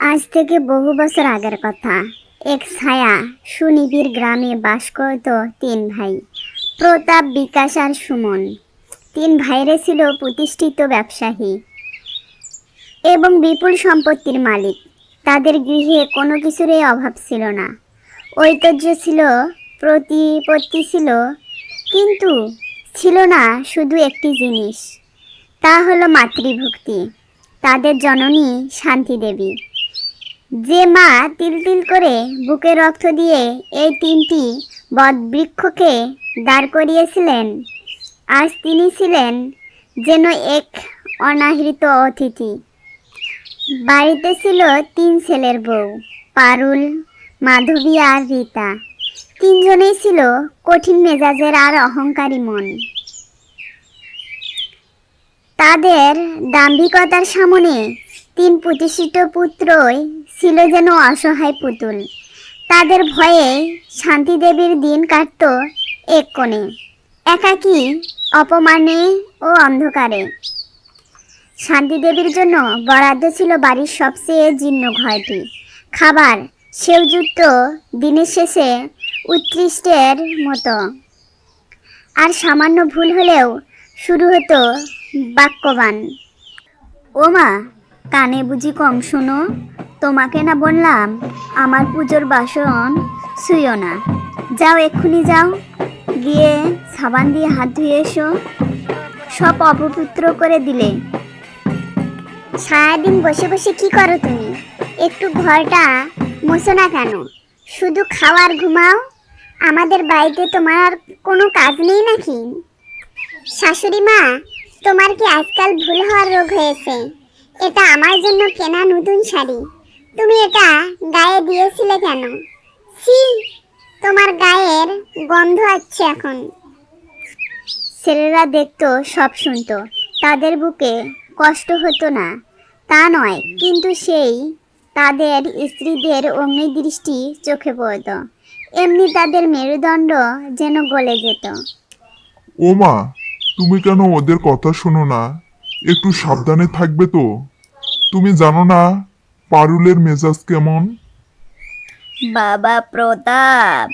আজ থেকে বহু বছর আগের কথা। এক ছায়া সুনিবিড় গ্রামে বাস করত তিন ভাই, প্রতাপ, বিকাশ আর সুমন। তিন ভাইরে ছিল প্রতিষ্ঠিত ব্যবসায়ী এবং বিপুল সম্পত্তির মালিক। তাদের গৃহে কোনো কিছুরই অভাব ছিল না। ঐতিহ্য ছিল, প্রতিপত্তি ছিল, কিন্তু ছিল না শুধু একটি জিনিস, তা হলো মাতৃভক্তি। তাদের জননী শান্তি দেবী যে মা তিল তিল করে বুকে রক্ত দিয়ে এই তিনটি বটবৃক্ষকে দাঁড় করিয়েছিলেন, আজ তিনি ছিলেন যেন এক অনাহৃত অতিথি। বাড়িতে ছিল তিন ছেলের বউ, পারুল, মাধবী আর রীতা। তিনজনেই ছিল কঠিন মেজাজের আর অহংকারী মন। তাদের দাম্ভিকতার সামনে তিন প্রতিষ্ঠিত পুত্রই ছিল যেন অসহায় পুতুল। তাদের ভয়ে শান্তি দেবীর দিন কাটত এক কোণে, একাকী, অপমানে ও অন্ধকারে। শান্তি দেবীর জন্য বরাদ্দ ছিল বাড়ির সবচেয়ে জীর্ণ ঘরটি। খাবার সেওযুক্ত দিনের শেষে উৎকৃষ্টের মতো। আর সামান্য ভুল হলেও শুরু হতো বাক্যবান। ও মা কানে বুঝি কম শোনো তোমাকে না বললাম, আমার পুজোর বাসন শুইও না। যাও, এক্ষুনি যাও। গিয়ে সাবান দিয়ে হাত ধুয়ে এসো। সব অপবিত্র করে দিলে। সারাদিন বসে বসে কি করো তুমি? একটু ঘরটা মোছো না কেন? শুধু খাওয়ার ঘুমাও? আমাদের বাড়িতে তোমার আর কোনো কাজ নেই নাকি? শাশুড়ি মা, তোমার কি আজকাল ভুল হওয়ার রোগ হয়েছে? এটা আমার জন্য কেনা নতুন শাড়ি। তুমি এটা গায়ে দিয়েছিলে কেন? সি তোমার গায়ের গন্ধ আসছে এখন। ছেলেরা দেখতো, সব শুনতো। তাদের বুকে কষ্ট হতো না। তা নয়, কিন্তু সেই তাদের স্ত্রীদের অগ্নিদৃষ্টি চোখে পড়ত। এমনি তাদের মেরুদণ্ড যেন গলে যেত। ও মা, তুমি কেন ওদের কথা শোনো না? একটু সাবধানে থাকবে তো। তুমি জানো না পারুলের মেজাজ কেমন? বাবা প্রতাপ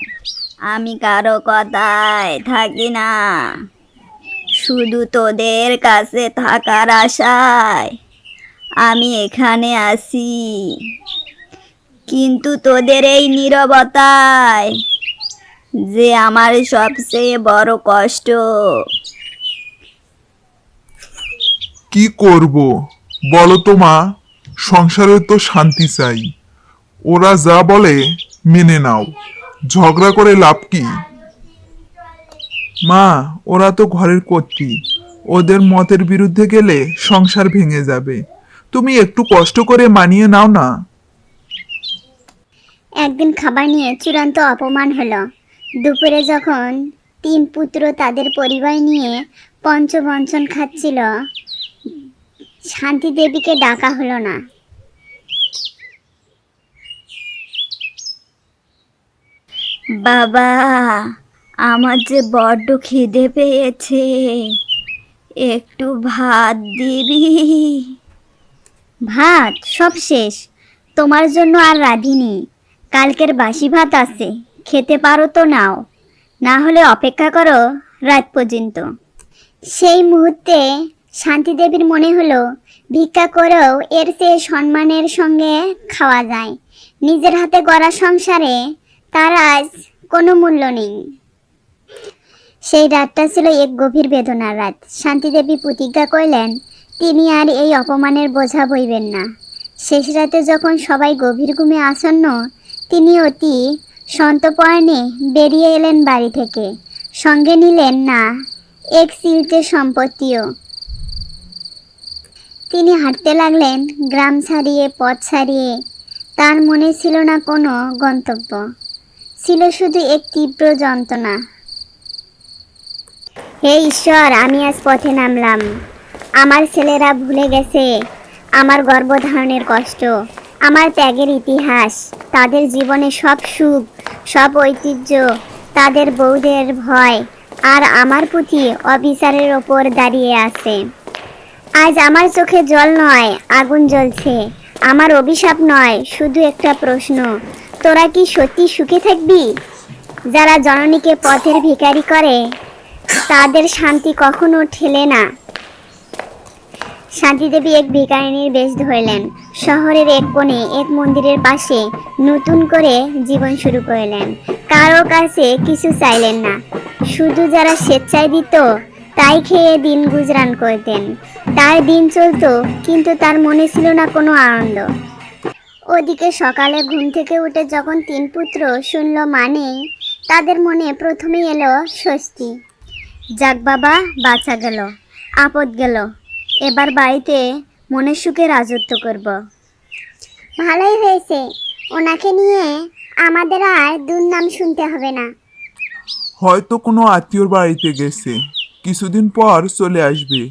আমি কারও কথায় থাকি না। শুধু তোদের কাছে থাকার আশায় আমি এখানে আসি কিন্তু তোদের এই নীরবতায় যে আমার সবচেয়ে বড় কষ্ট। কি করব? বলো তো মা। সংসারে তো শান্তি চাই। ওরা যা বলে মেনে নাও। ঝগড়া করে লাভ কি? মা, ওরা তো ঘরের কর্ত্রী। ওদের মতের বিরুদ্ধে গেলে সংসার ভেঙে যাবে। তুমি একটু কষ্ট করে মানিয়ে নাও না। একদিন খাবার নিয়ে চূড়ান্ত অপমান হলো। দুপুরে যখন তিন পুত্র তাদের পরিবার নিয়ে পঞ্চবঞ্চন খাচ্ছিল শান্তি দেবীকে ডাকা হলো না। বাবা আমার যে বড্ড খিদে পেয়েছে। একটু ভাত দিবি? ভাত? সব শেষ। তোমার জন্য আর রাঁধিনি। কালকের বাসি ভাত আছে। খেতে পারো তো নাও। না হলে অপেক্ষা করো রাত পর্যন্ত। সেই মুহূর্তে শান্তিদেবীর মনে হলো, ভিক্ষা করেও এর চেয়ে সম্মানের সঙ্গে খাওয়া যায়। নিজের হাতে গড়া সংসারে তার আজ কোনো মূল্য নেই। সেই রাতটা ছিল এক গভীর বেদনার রাত। শান্তিদেবী প্রতিজ্ঞা করলেন, তিনি আর এই অপমানের বোঝা বইবেন না। শেষ রাতে যখন সবাই গভীর ঘুমে আসন্ন, তিনি অতি সন্তপয়নে বেরিয়ে এলেন বাড়ি থেকে। সঙ্গে নিলেন না, এক সিলটে সম্পত্তিও। তিনি হাঁটতে লাগলেন, গ্রাম ছাড়িয়ে, পথ ছাড়িয়ে। তার মনে ছিল না কোনো গন্তব্য। ছিল শুধু এক তীব্র যন্ত্রণা। হে ঈশ্বর, আমি আজ পথে নামলাম। আমার ছেলেরা ভুলে গেছে আমার গর্ভধারণের কষ্ট, আমার ত্যাগের ইতিহাস, তাদের জীবনে সব সুখ, সব ঐতিহ্য, তাদের বৌদের ভয়, আর আমার পুঁথি অবিচারের ওপর দাঁড়িয়ে আছে। আজ আমার চোখে জল নয়, আগুন জ্বলছে। আমার অভিশাপ নয়, শুধু একটা প্রশ্ন। তোরা কি সত্যি সুখে থাকবি? যারা জননীকে পথের ভিখারি করে, তাদের শান্তি কখনো ঠেলে না। শান্তিদেবী এক ভিকারিনীর বেশ ধরলেন। শহরের এক কোণে এক মন্দিরের পাশে নতুন করে জীবন শুরু করলেন। কারও কাছে কিছু চাইলেন না। শুধু যারা স্বেচ্ছায় দিত তাই খেয়ে দিন গুজরান করতেন। তার দিন চলতো, কিন্তু তার মনে ছিল না কোনো আনন্দ। ওদিকে সকালে ঘুম থেকে উঠে যখন তিন পুত্র শুনল মানে তাদের মনে প্রথমেই এলো স্বস্তি। যাক বাবা বাঁচা গেল, আপদ গেল, এবার বাড়িতে মনের সুখে রাজত্ব করব। ভালোই হয়েছে, ওনাকে নিয়ে আমাদের আর দুর্নাম শুনতে হবে না। হয়তো কোনো আত্মীয়র বাড়িতে গেছে। কিছুদিন পর চলে আসবে।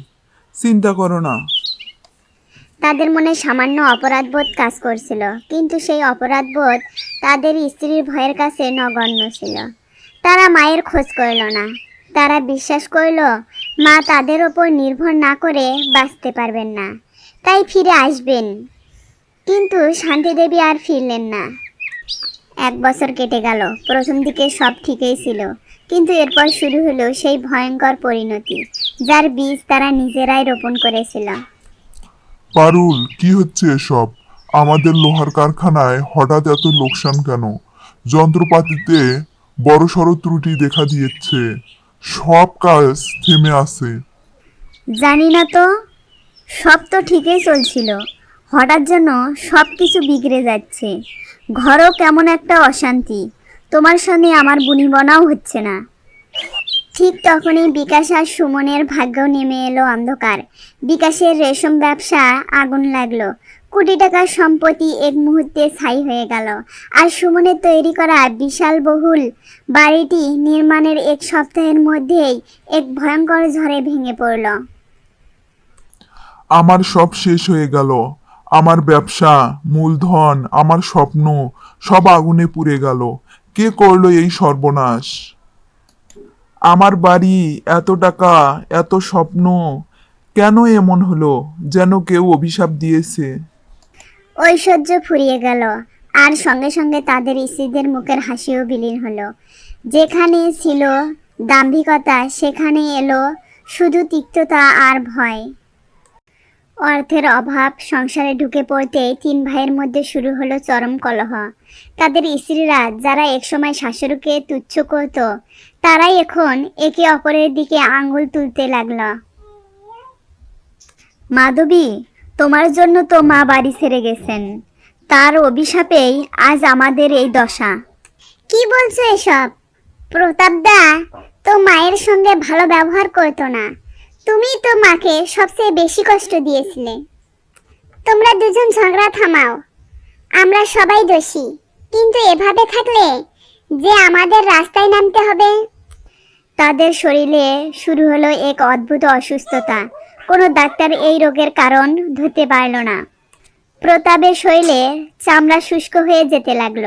চিন্তা করো না। তাদের মনে সামান্য অপরাধবোধ কাজ করছিল, কিন্তু সেই অপরাধবোধ তাদের স্ত্রীর ভয়ের কাছে নগণ্য ছিল। তারা মায়ের খোঁজ করল না। তারা বিশ্বাস করল, মা তাদের ওপর নির্ভর না করে বাঁচতে পারবেন না। তাই ফিরে আসবেন। কিন্তু শান্তিদেবী আর ফিরলেন না। এক বছর কেটে গেল, প্রথম দিকে সব ঠিকই ছিল। কিন্তু এরপর শুরু হলো সেই ভয়ঙ্কর পরিণতি যার বীজ তারা নিজেরাই রোপণ করেছিল। পারুল কি হচ্ছে এসব? আমাদের লোহার কারখানায় হঠাৎ এত লোকসান কেন? যন্ত্রপাতিতে বড়সড় ত্রুটি দেখা দিয়েছে। সব কাজ থেমে আছে। জানি না তো সব তো ঠিকই চলছিল। হঠাৎ যেন সব কিছু বিগড়ে যাচ্ছে। ঘরও কেমন একটা অশান্তি। তোমার সঙ্গে আমার বুনিবনাও হচ্ছে না। ঠিক তখনই বিকাশ আর সুমনের ভাগ্য নেমে এলো অন্ধকার। বিকাশের রেশম ব্যবসা আগুন লাগল। কোটি টাকার সম্পত্তি এক মুহূর্তে ছাই হয়ে গেল। আর সুমনের তৈরি করা বিশাল বহুল বাড়িটি নির্মাণের এক সপ্তাহের মধ্যেই এক ভয়ঙ্কর ঝড়ে ভেঙে পড়ল। আমার সব শেষ হয়ে গেল। আমার ব্যবসা, মূলধন, আমার স্বপ্ন সব আগুনে পুড়ে গেল। কে করল এই সর্বনাশ? আমার বাড়ি এত টাকা, এত স্বপ্ন, কেন এমন হলো যেন কেউ অভিশাপ দিয়েছে? ঐশ্বর্য ফুরিয়ে গেল। আর সঙ্গে সঙ্গে তাদের স্ত্রীদের মুখের হাসিও বিলীন হলো। যেখানে ছিল দাম্ভিকতা, সেখানে এলো শুধু তিক্ততা আর ভয়। অর্থের অভাব সংসারে ঢুকে পড়তেই তিন ভাইয়ের মধ্যে শুরু হলো চরম কলহ। তাদের স্ত্রীরা যারা একসময় শাশুড়িকে তুচ্ছ করত, তারাই এখন একে অপরের দিকে আঙ্গুল তুলতে লাগল। মাধবী, তোমার জন্য তো মা বাড়ি ছেড়ে গেছেন। তার অভিশাপেই আজ আমাদের এই দশা কি বলছো এসব? প্রতাপদা, তো মায়ের সঙ্গে ভালো ব্যবহার করতো না। তুমি তো মাকে সবচেয়ে বেশি কষ্ট দিয়েছিলে। তোমরা দুজন ঝগড়া থামাও। আমরা সবাই দোষী। কিন্তু এভাবে থাকলে যে আমাদের রাস্তায় নামতে হবে? তাদের শরীরে শুরু হলো এক অদ্ভুত অসুস্থতা। কোনো ডাক্তার এই রোগের কারণ ধরতে পারল না। প্রতাপের শরীরে চামড়া শুষ্ক হয়ে যেতে লাগল।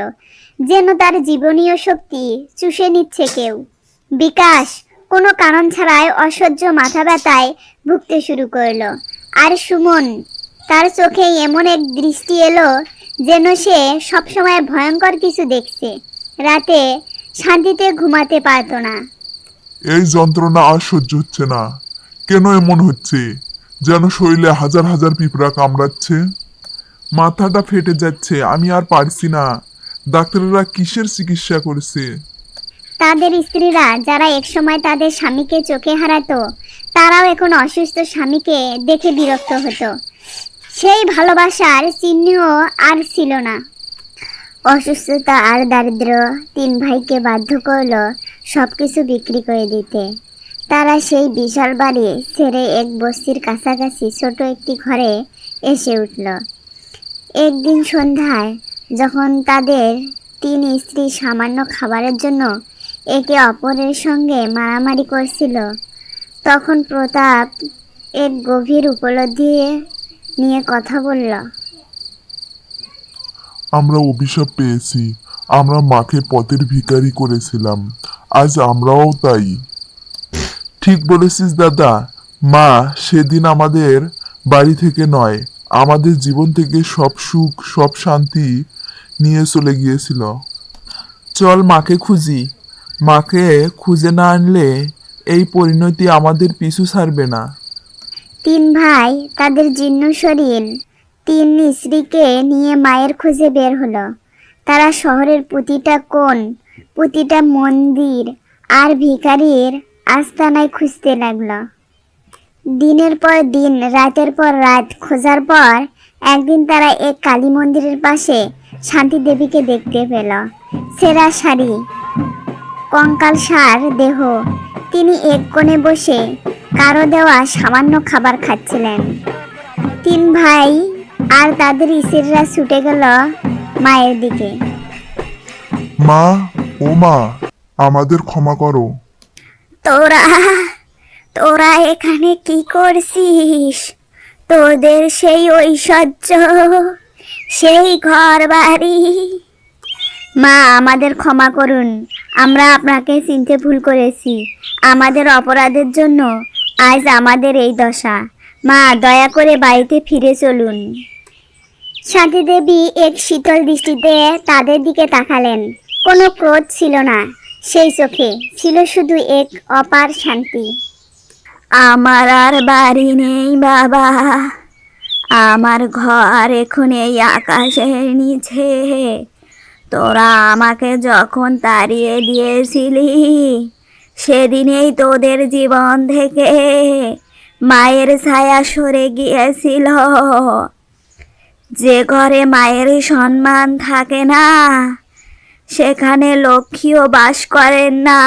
যেন তার জীবনীয় শক্তি চুষে নিচ্ছে কেউ। বিকাশ কোনো কারণ ছাড়াই অসহ্য মাথা ব্যথায় ভুগতে শুরু করল। আর সুমন, তার চোখে এমন এক দৃষ্টি এলো যেন সে সবসময় ভয়ঙ্কর কিছু দেখছে। রাতে শান্তিতে ঘুমাতে পারতো না। এই যন্ত্রণা আর সহ্য হচ্ছে না। কেন এমন হচ্ছে? যেন শরীরে হাজার হাজার পিঁপড়া কামড়াচ্ছে। মাথাটা ফেটে যাচ্ছে, আমি আর পারছি না। ডাক্তাররা কিসের চিকিৎসা করছে? তাদের স্ত্রীরা যারা একসময় তাদের স্বামীকে চোখে হারাতো, তারাও এখন অসুস্থ স্বামীকে দেখে বিরক্ত হতো। সেই ভালোবাসার চিহ্নও আর ছিল না। অসুস্থতা আর দারিদ্র তিন ভাইকে বাধ্য করল সব কিছু বিক্রি করে দিতে। তারা সেই বিশাল বাড়ি ছেড়ে এক বস্তির কাছাকাছি ছোট একটি ঘরে এসে উঠল। একদিন সন্ধ্যায় যখন তাদের তিন স্ত্রী সামান্য খাবারের জন্য একে অপরের সঙ্গে মারামারি করছিল। তখন প্রতাপ এক গভীর উপলব্ধি নিয়ে কথা বলল। আমরা অভিশাপ পেয়েছি আমরা মাকে পথের ভিখারি করেছিলাম আজ আমরাও তাই। ঠিক বলেছিস দাদা মা সেদিন আমাদের বাড়ি থেকে নয় আমাদের জীবন থেকে সব সুখ সব শান্তি নিয়ে চলে গিয়েছিল। চল মাকে খুঁজি মাকে খুঁজে না আনলে এই পরিণতি আমাদের পিছু ছাড়বে না। তিন ভাই তাদের জীর্ণ শরীর তিন স্ত্রীকে নিয়ে মায়ের খুঁজে বের হলো। তারা শহরের প্রতিটা কোণ, প্রতিটা মন্দির আর ভিখারির আস্তানায় খুঁজতে লাগল। দিনের পর দিন, রাতের পর রাত খোঁজার পর একদিন তারা এক কালী মন্দিরের পাশে শান্তি দেবীকে দেখতে পেল। সেরা শাড়ি। কঙ্কাল সার দেহ। তিনি এক কোণে বসে কারও দেওয়া সামান্য খাবার খাচ্ছিলেন। তিন ভাই আর তাদের স্ত্রীরা ছুটে গেল মায়ের দিকে। মা ও মা আমাদের ক্ষমা করো। তোরা তোরা এখানে কি করছিস? তোদের সেই ঐশ্বর্য সেই ঘর বাড়ি মা আমাদের ক্ষমা করুন। আমরা আপনাকে চিনতে ভুল করেছি। আমাদের অপরাধের জন্য আজ আমাদের এই দশা। মা দয়া করে বাড়িতে ফিরে চলুন। শান্তি দেবী এক শীতল দৃষ্টিতে তাদের দিকে তাকালেন। কোনো ক্রোধ ছিল না। সেই চোখে ছিল শুধু এক অপার শান্তি। আমার আর বাড়ি নেই বাবা। আমার ঘর এখন এই আকাশের নিচে। তোরা আমাকে যখন তাড়িয়ে দিয়েছিলি, সেদিনেই তোদের জীবন থেকে মায়ের ছায়া সরে গিয়েছিল। যে ঘরে মায়ের সম্মান থাকে না, সেখানে লক্ষ্মীও বাস করেন না।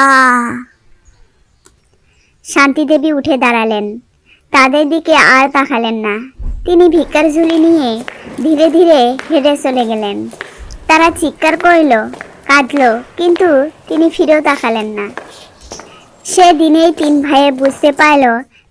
শান্তি দেবী উঠে দাঁড়ালেন। তাদের দিকে আর তাকালেন না। তিনি ভিক্ষার ঝুলি নিয়ে ধীরে ধীরে হেঁটে চলে গেলেন। তারা চিৎকার করল, কাঁদল, কিন্তু তিনি ফিরেও তাকালেন না। সেদিনেই তিন ভাইয়ে বুঝতে পারল,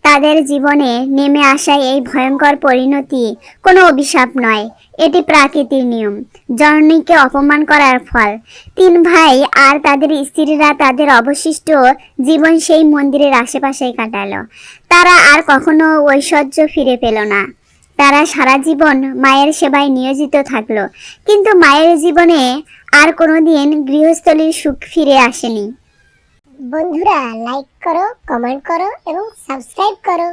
তাদের জীবনে নেমে আসা এই ভয়ঙ্কর পরিণতি কোনো অভিশাপ নয়, এটি প্রাকৃতিক নিয়ম, জননীকে অপমান করার ফল। তিন ভাই আর তাদের স্ত্রীরা তাদের অবশিষ্ট জীবন সেই মন্দিরের আশেপাশেই কাটালো। তারা আর কখনো ঐশ্বর্য ফিরে পেল না। তারা সারা জীবন মায়ের সেবায় নিয়োজিত থাকল। কিন্তু মায়ের জীবনে আর কোনোদিন গৃহস্থলীর সুখ ফিরে আসেনি। বন্ধুরা লাইক করো কমেন্ট করো এবং সাবস্ক্রাইব করো।